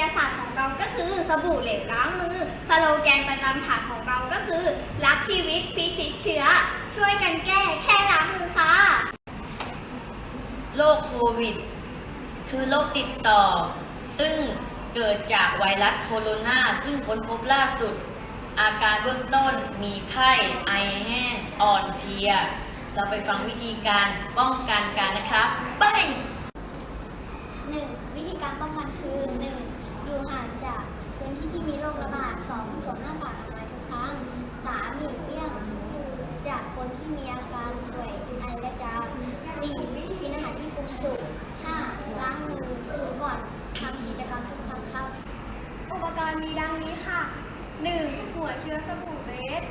ยาศาสตร์ของเราก็คือสบู่เหลวล้างมือ สโลแกนประจำฐานของเราก็คือ รักชีวิตพิชิตเชื้อ ช่วยกันแก้แค่ล้างมือค่ะโรคโควิด คือโรคติดต่อ ซึ่งเกิดจากไวรัสโคโรนาซึ่งค้นพบล่าสุด อาการเบื้องต้นมีไข้ ไอแห้ง อ่อนเพลีย เราไปฟังวิธีการป้องกันกันนะครับ เป้ง 1. วิธีการป้องกันคือ 1. อยู่ห่างจากพื้นที่ที่มีโรคระบาด 2. สวมหน้ากากอนามัยทุกครั้ง 3. หลีกเลี่ยงจากคนที่มีอาการป่วยไอและจาม 4. กินอาหารที่ปรุงสุก 5. ล้างมือหรือก่อนทำกิจกรรมทุกครั้งครับอุปกรณ์มีดังนี้ค่ะ 1. หัวเชื้อสบู่เบส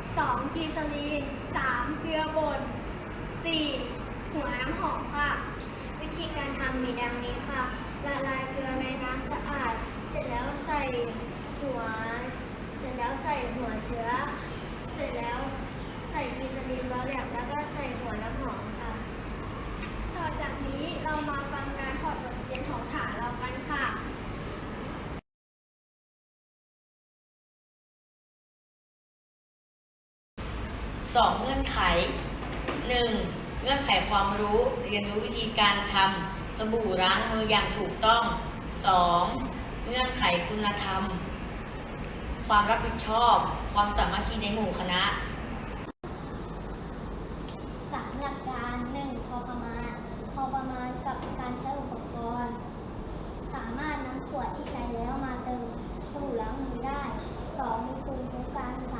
2. กีซาลีน 3. เกลือป่น 4. หัวน้ำหอมค่ะ วิธีการทำมีดังนี้ หัว เสร็จแล้วใส่หัวเชื้อ เสร็จแล้วใส่กินลีนวอลแลกแล้วก็ใส่หัวน้ำหอมค่ะ ต่อจากนี้เรามาฟังการถอดบทเรียนของฐานเรากันค่ะสองเงื่อนไขหนึ่งเงื่อนไขความรู้ เรียนรู้วิธีการทำสบู่ล้างมืออย่างถูกต้องสอง เงื่อนไขคุณธรรม ความรับผิดชอบ ความสามัคคีในหมู่คณะสามหลักการหนึ่งพอประมาณ พอประมาณกับการใช้อุปกรณ์ สามารถนำขวดที่ใช้แล้วมาเติมสบู่ล้างมือได้สองมีภูมิคุ้มกันส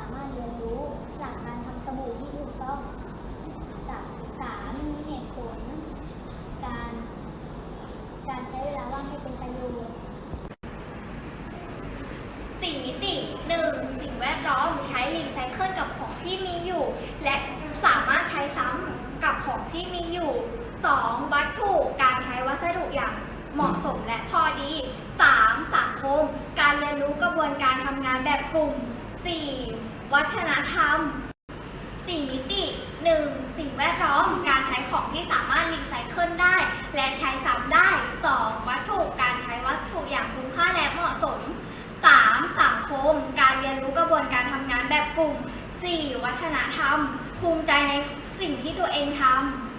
ามาร สี่มิติ 1. สิ่งแวดล้อมใช้รีไซเคิลกับของที่มีอยู่ และสามารถใช้ซ้ำกับของที่มีอยู่ 2. วัตถุการใช้วัสดุอย่างเหมาะสมและพอดี 3. สังคม การเรียนรู้กระบวนการทำงานแบบกลุ่ม 4. วัฒนธรรม 4 มิติ 1. สิ่งแวดล้อมการใช้ของที่สามารถ 4. วัฒนธรรม ภูมิใจในสิ่งที่ตัวเองทำ